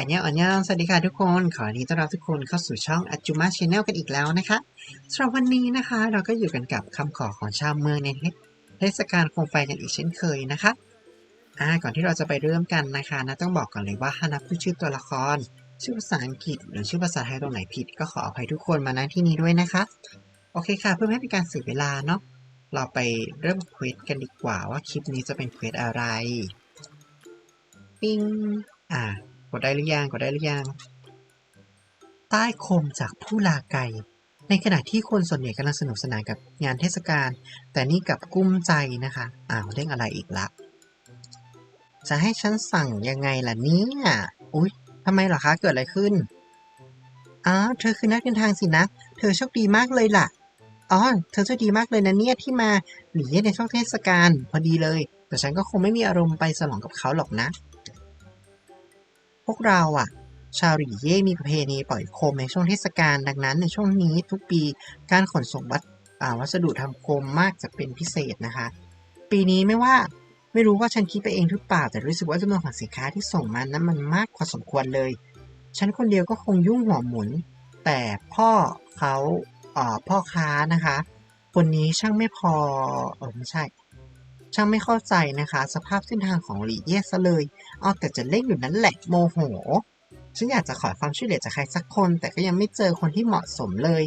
อันยองอันยองสวัสดีค่ะทุกคน ขอยินดีต้อนรับทุกคนเข้าสู่ช่องอัจจุมาชแนลกันอีกแล้วนะคะสำหรับวันนี้นะคะ เราก็อยู่กันกับคำขอของชาวเมืองในเทศกาลโคมไฟกันอีกเช่นเคยนะคะอ่าก่อนที่เราจะไปเริ่มกันนะคะนะต้องบอกก่อนเลยว่าฮานาพูดชื่อตัวละคร ชื่อภาษาอังกฤษ หรือชื่อภาษาไทยตรงไหนผิด ก็ขออภัยทุกคนมาณที่นี้ด้วยนะคะ โอเคค่ะ เพื่อไม่ให้เป็นการเสียเวลาเนาะเราไปเริ่มเควสกันดีกว่าว่าคลิปนี้จะเป็นเควสอะไร ปิ้งอ่า กดได้หรือยังกดได้หรือยังใต้คมจากผู้ลาไกในขณะที่คนส่วนใหญ่กำลังสนุกสนานกับงานเทศกาล แต่นี่กับกุ้มใจนะคะอ้าวเรื่องอะไรอีกละจะให้ฉันสั่งยังไงล่ะเนี่ยอุ๊ยทำไมหรอคะเกิดอะไรขึ้นอ๋อเธอคือนักเดินทางสินะ เธอโชคดีมากเลยล่ะอ๋อเธอโชคดีมากเลยนะเนี่ยที่มาหลีในช่วงเทศกาลพอดีเลย แต่ฉันก็คงไม่มีอารมณ์ไปฉลองกับเขาหรอกนะ พวกเราอะชาวหลี่เย่มีประเพณีปล่อยโคมในช่วงเทศกาลดังนั้นในช่วงนี้ทุกปีการขนส่งวัสวัสดุทำโคมมากจะเป็นพิเศษนะคะ ปีนี้ไม่ว่าไม่รู้ว่าฉันคิดไปเองหรือเปล่า แต่รู้สึกว่าจำนวนของสินค้าที่ส่งมานั้นมันมากพอสมควรเลย ฉันคนเดียวก็คงยุ่งหัวหมุน แต่พ่อเขาเพ่อค้านะคะ คนนี้ช่างไม่พอเออไม่ใช่ ช่างไม่เข้าใจนะคะ สภาพเส้นทางของหลีเย่ซะเลย เอาแต่จะเล่นอยู่นั้นแหละโมโห ฉันอยากจะขอความช่วยเหลือจากใครสักคน แต่ก็ยังไม่เจอคนที่เหมาะสมเลย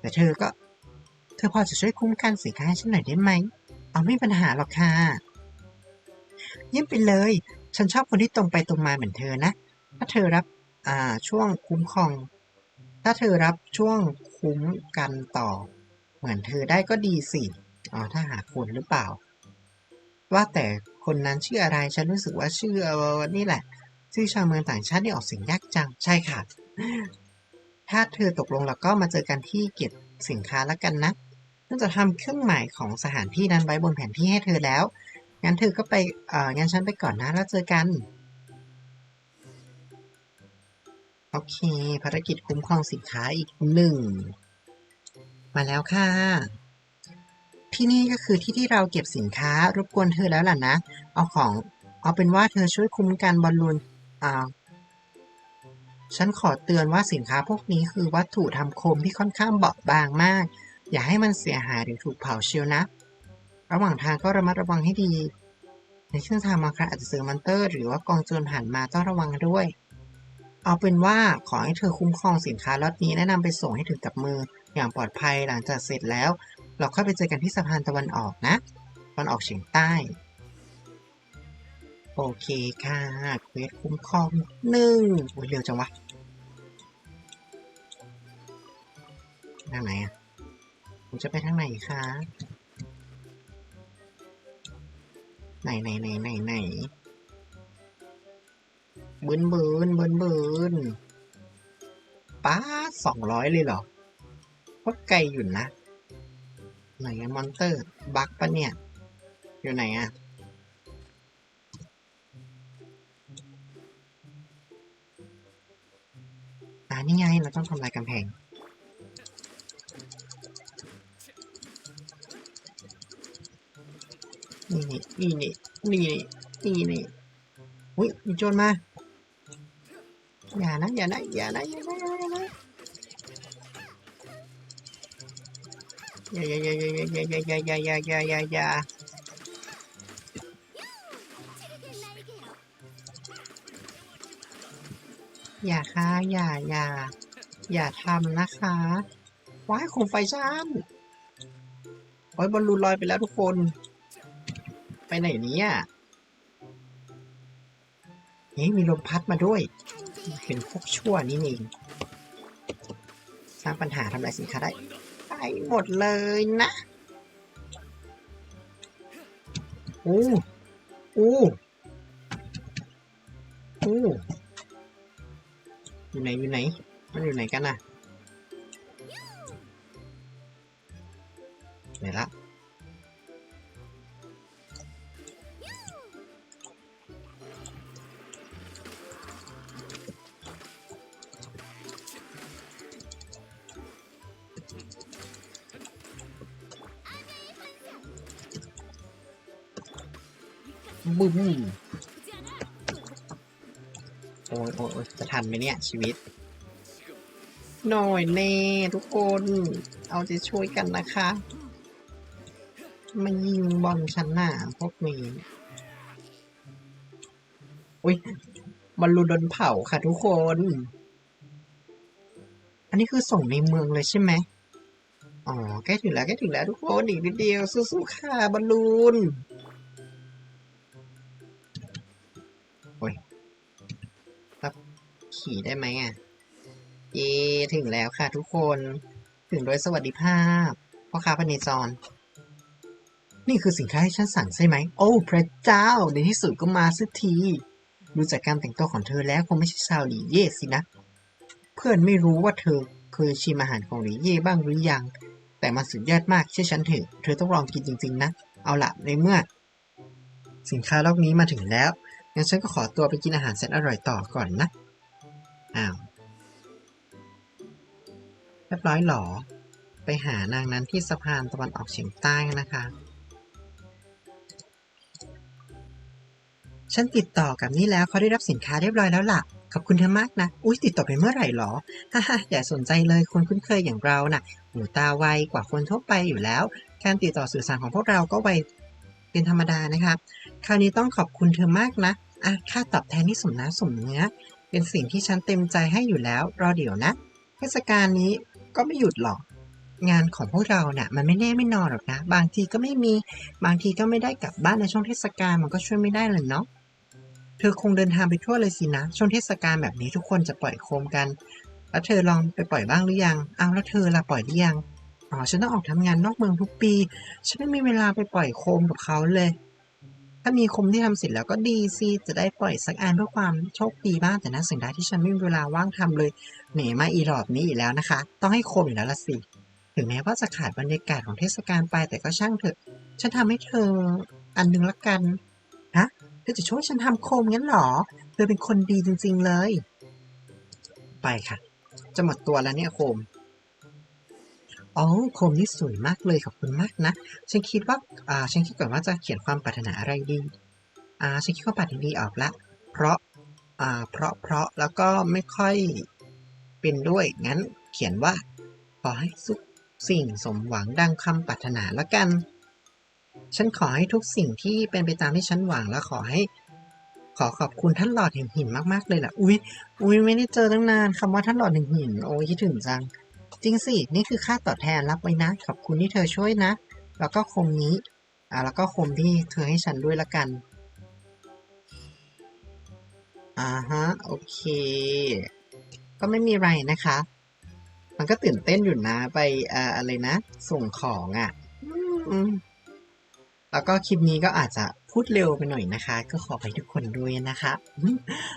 แต่เธอก็ เธอพอจะช่วยคุ้มกันสินค้าให้ฉันหน่อยได้ไหม เอาไม่มีปัญหาหรอกค่ะเยี่ยมไปเลย ฉันชอบคนที่ตรงไปตรงมาเหมือนเธอนะ ถ้าเธอรับ อ่า ช่วงคุ้มครอง ถ้าเธอรับช่วงคุ้มกันต่อ เหมือนเธอได้ก็ดีสิ อ๋อ ถ้าหาคนหรือเปล่า ว่าแต่คนนั้นชื่ออะไร ฉันรู้สึกว่าชื่อนี่แหละ ชื่อชาวเมืองต่างชาตินี่ออกเสียงยากจัง ใช่ค่ะ ถ้าเธอตกลงแล้วก็มาเจอกันที่เก็บสินค้าแล้วกันนะน่าจะทำเครื่องหมายของสถานที่นั้นไว้บนแผนที่ให้เธอแล้ว งั้นเธอก็ไป เอ่อ งั้นฉันไปก่อนนะ แล้วเจอกัน โอเค ภารกิจคุ้มครองสินค้าอีกหนึ่ง มาแล้วค่ะ ที่นี่ก็คือที่ที่เราเก็บสินค้ารบกวนเธอแล้วล่ะนะ เอาของเอาเป็นว่าเธอช่วยคุ้มกันบอลลูนอ่าฉันขอเตือนว่าสินค้าพวกนี้คือวัตถุทำโคมที่ค่อนข้างเบาบางมาก อย่าให้มันเสียหายหรือถูกเผาเชียวนะ ระหว่างทางก็ระมัดระวังให้ดี ในเส้นทางบาครั้งอาจจะเจอมอนเตอร์ หรือว่ากองโจรผ่านมาต้องระวังด้วย เอาเป็นว่าขอให้เธอคุ้มครองสินค้าล็อตนี้แนะนำไปส่งให้ถึงกับมืออย่างปลอดภัยหลังจากเสร็จแล้ว เราค่อยไปเจอกันที่สะพานตะวันออกนะตะวันออกเฉียงใต้ โอเคค่ะเควสคุ้มครองหนึ่งโอ้ยเร็วจังวะทางไหนอะผมจะไปทางไหนคะไหนไหนไหนไหนไหนบืนบืนบืนบืนป้าสองร้อยเลยเหรอโคตรไกลอยู่นะ ไหนอะมอนเตอร์ บักปะเนี่ย อยู่ไหนอะอ่านี่ไง เราต้องทำลายกำแพง นี่นี่นี่นี่นี่นี่นี่อุ้ยมีโจรมา อย่านะ อย่านะ อย่านะอย่านะอย่านะ อย่าอย่าอย่าอย่าอย่าอย่าอย่าอย่าอย่าอย่าอย่าอย่าอย่าค่ะอย่าอย่าอย่าทำนะคะว้ายโคมไฟฉันโอ้ยบอลลูนลอยไปแล้วทุกคน ไปไหนเนี่ยเฮ้ยมีลมพัดมาด้วย เป็นพวกชั่วนี่เองสร้างปัญหาทำลายสินค้าได้ ไปหมดเลยนะโอ้โอ้โอ้อยู่ไหนอยู่ไหน มันอยู่ไหนกันน่ะไหนละ บึ้มโอ้ยโอ้ยจะทันไหมเนี่ย ชีวิต หน่อยเน่ทุกคน เอาใจช่วยกันนะคะ มายิงบอลฉันหน้าพวกนี้อุ้ยบอลลูนโดนเผาค่ะทุกคน อันนี้คือส่งในเมืองเลยใช่ไหมอ๋อใกล้ถึงแล้วใกล้ถึงแล้วทุกคนอีกนิดเดียวสู้ๆค่ะบอลลูน โอ้ยรับขี่ได้ไหมอะ เย่ถึงแล้วค่ะทุกคน ถึงโดยสวัสดิภาพ พ่อค้าพเนจร นี่คือสินค้าที่ฉันสั่งใช่ไหม โอ้พระเจ้า ในที่สุดก็มาสักทีดูจากการแต่งตัวของเธอแล้วคงไม่ใช่ชาวหลีเย่สินะ เพื่อนไม่รู้ว่าเธอเคยชิมอาหารของหลีเย่บ้างหรือยัง แต่มันสุดยอดมากเชื่อฉันเถอะ เธอต้องลองกินจริง ๆ นะ เอาละในเมื่อ สินค้าล็อกนี้มาถึงแล้ว งั้นฉันก็ขอตัวไปกินอาหารแสนอร่อยต่อก่อนนะ อ้าวเรียบร้อยหรอ ไปหานางนั้นที่สะพานตะวันออกเฉียงใต้นะคะ ฉันติดต่อกับนี่แล้วเขาได้รับสินค้าเรียบร้อยแล้วล่ะ ขอบคุณเธอมากนะ อุ้ยติดต่อไปเมื่อไหร่หรอ ฮ่าฮ่าอย่าสนใจเลยคนคุ้นเคยอย่างเราน่ะ หูตาไวกว่าคนทั่วไปอยู่แล้ว การติดต่อสื่อสารของพวกเราก็ไว เป็นธรรมดานะครับคราวนี้ต้องขอบคุณเธอมากนะอะค่าตอบแทนที่สมน้ำสมเนื้อ เป็นสิ่งที่ฉันเต็มใจให้อยู่แล้ว รอเดี๋ยวนะเทศกาลนี้ก็ไม่หยุดหรอก งานของพวกเราเนี่ยมันไม่แน่ไม่นอนหรอกนะ บางทีก็ไม่มีบางทีก็ไม่ได้กลับบ้านในช่วงเทศกาลมันก็ช่วยไม่ได้เลยเนาะเธอคงเดินทางไปทั่วเลยสินะ ช่วงเทศกาลแบบนี้ทุกคนจะปล่อยโคมกัน แล้วเธอลองไปปล่อยบ้างหรือยังอ้าวแล้วเธอล่ะปล่อยหรือยัง อ๋อฉันต้องออกทำงานนอกเมืองทุกปี ฉันไม่มีเวลาไปปล่อยโคมกับเขาเลย ถ้ามีโคมที่ทำเสร็จแล้วก็ดีสิจะได้ปล่อยสักอันเพื่อความโชคดีบ้างแต่น่าเสียดายที่ฉันไม่มีเวลาว่างทำเลยแหนมาอีรอบนี้อีกแล้วนะคะ ต้องให้โคมอยู่แล้วละสิถึงแม้ว่าจะขาดบรรยากาศของเทศกาลไปแต่ก็ช่างเถอะ ฉันทำให้เธออันหนึงละกันฮะเธอจะช่วยฉันทำโคมงั้นหรอ เธอเป็นคนดีจริง ๆเลย ไปค่ะ จะหมดตัวแล้วเนี่ยโคม อ๋อโคมนี่สวยมากเลยขอบคุณมากนะ ฉันคิดว่าอ่าฉันคิดก่อนว่าจะเขียนความปรารถนาอะไรดีอ่าฉันคิดว่าปรารถนาดีออกละ เพราะอ่าเพราะเพราะแล้วก็ไม่ค่อยเป็นด้วย งั้นเขียนว่า ขอให้ทุกสิ่งสมหวังดังคำปรารถนาละกัน ฉันขอให้ทุกสิ่งที่เป็นไปตามที่ฉันหวังและขอให้ ขอขอบคุณท่านหลอดแห่งหินมากๆเลยล่ะ อุ๊ย อุ๊ยไม่ได้เจอตั้งนานคำว่าท่านหลอดแห่งหิน โอ้ยคิดถึงจัง จริงสิ นี่คือค่าตอบแทนรับไว้นะ ขอบคุณที่เธอช่วยนะ แล้วก็คมนี้ อ่า แล้วก็คมที่เธอให้ฉันด้วยละกัน อ่าฮะ โอเค ก็ไม่มีไรนะคะ มันก็ตื่นเต้นอยู่นะ ไปอ่าอะไรนะ ส่งของอะ่ะ อืม แล้วก็คลิปนี้ก็อาจจะพูดเร็วไปหน่อยนะคะ ก็ขอไปทุกคนด้วยนะคะ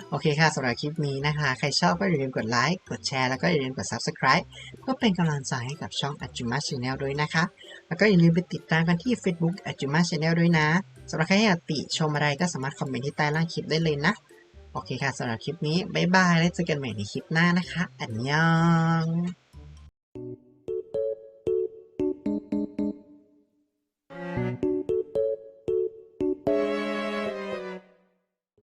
โอเคค่ะสำหรับคลิปนี้นะคะ ใครชอบก็อย่าลืมกดไลค์ กดแชร์ แล้วก็อย่าลืมกด Subscribe เพื่อเป็นกำลังใจให้กับช่อง a j u m a Channel ด้วยนะคะ แล้วก็อย่าลืมไปติดตามกันที่ Facebook a j u m a Channel ด้วยนะสำหรับใครอยากติชมอะไรก็สามารถคอมเมนต์ที่ใต้ล่างคลิปได้เลยนะ โอเคค่ะสำหรับคลิปนี้บ๊ายบายแล้วเจอกันใหม่ในคลิปหน้านะคะ อันยอง